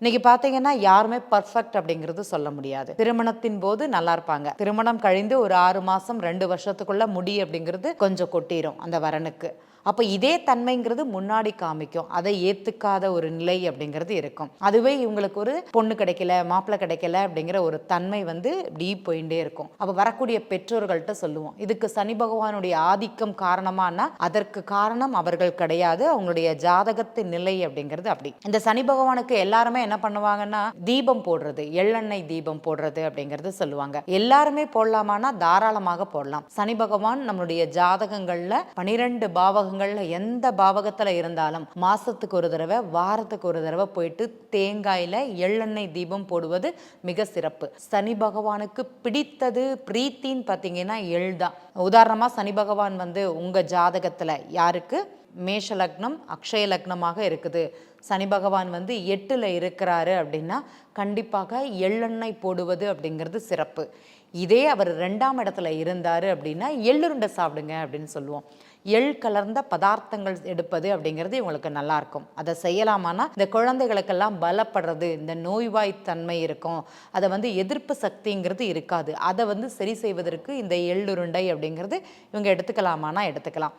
இன்னைக்கு பாத்தீங்கன்னா யாருமே பர்ஃபெக்ட் அப்படிங்கிறது சொல்ல முடியாது. திருமணத்தின் போது நல்லா இருப்பாங்க. திருமணம் கழிந்து ஒரு ஆறு மாசம் ரெண்டு வருஷத்துக்குள்ள முடி அப்படிங்கிறது கொஞ்சம் கொட்டிரும் அந்த வரனுக்கு. அப்போ இதே தன்மைங்கிறது முன்னாடி காமிக்கும். அதை ஏத்துக்காத ஒரு நிலை அப்படிங்கிறது இருக்கும். அதுவே இவங்களுக்கு ஒரு பொண்ணு கிடைக்கல மாப்பிள்ளை கிடைக்கல அப்படிங்கிற ஒரு தன்மை வந்து இப்படி போயிட்டே இருக்கும். அப்போ வரக்கூடிய பெற்றோர்கள்ட்ட சொல்லுவோம். இதுக்கு சனி பகவானுடைய ஆதிக்கம் காரணமானா அதற்கு காரணம் அவர்கள் கிடையாது. அவங்களுடைய ஜாதகத்து நிலை அப்படிங்கிறது அப்படி. இந்த சனி பகவானுக்கு எல்லாருமே என்ன பண்ணுவாங்கன்னா தீபம் போடுறது எள்ளெண்ணெய் தீபம் போடுறது அப்படிங்கிறது சொல்லுவாங்க. எல்லாருமே போடலாமான்னா தாராளமாக போடலாம். சனி பகவான் நம்மளுடைய ஜாதகங்கள்ல பனிரெண்டு பாவகங்கள்ல எந்த பாவகத்துல இருந்தாலும் மாசத்துக்கு ஒரு தடவை வாரத்துக்கு ஒரு தடவை போயிட்டு தேங்காயில எள்ளெண்ணெய் தீபம் போடுவது மிக சிறப்பு. சனி பகவானுக்கு பிடித்தது பிரீத்தின்னு பார்த்தீங்கன்னா எள் தான். உதாரணமா சனி பகவான் வந்து உங்க ஜாதகத்துல யாருக்கு? மேஷ லக்னம் அக்ஷய லக்னமாக இருக்குது. சனி பகவான் வந்து எட்டில் இருக்கிறாரு அப்படின்னா கண்டிப்பாக எள்ளெண்ணெய் போடுவது அப்படிங்கிறது சிறப்பு. இதே அவர் ரெண்டாம் இடத்துல இருந்தார் அப்படின்னா எள்ளுருண்டை சாப்பிடுங்க அப்படின்னு சொல்லுவோம். எள் கலர்ந்த பதார்த்தங்கள் எடுப்பது அப்படிங்கிறது இவங்களுக்கு நல்லாயிருக்கும். அதை செய்யலாமான்னா இந்த குழந்தைகளுக்கெல்லாம் பலப்படுறது இந்த நோய்வாய்த்தன்மை இருக்கும். அதை வந்து எதிர்ப்பு சக்திங்கிறது இருக்காது. அதை வந்து சரி செய்வதற்கு இந்த எள்ளுருண்டை அப்படிங்கிறது இவங்க எடுத்துக்கலாமானா எடுத்துக்கலாம்.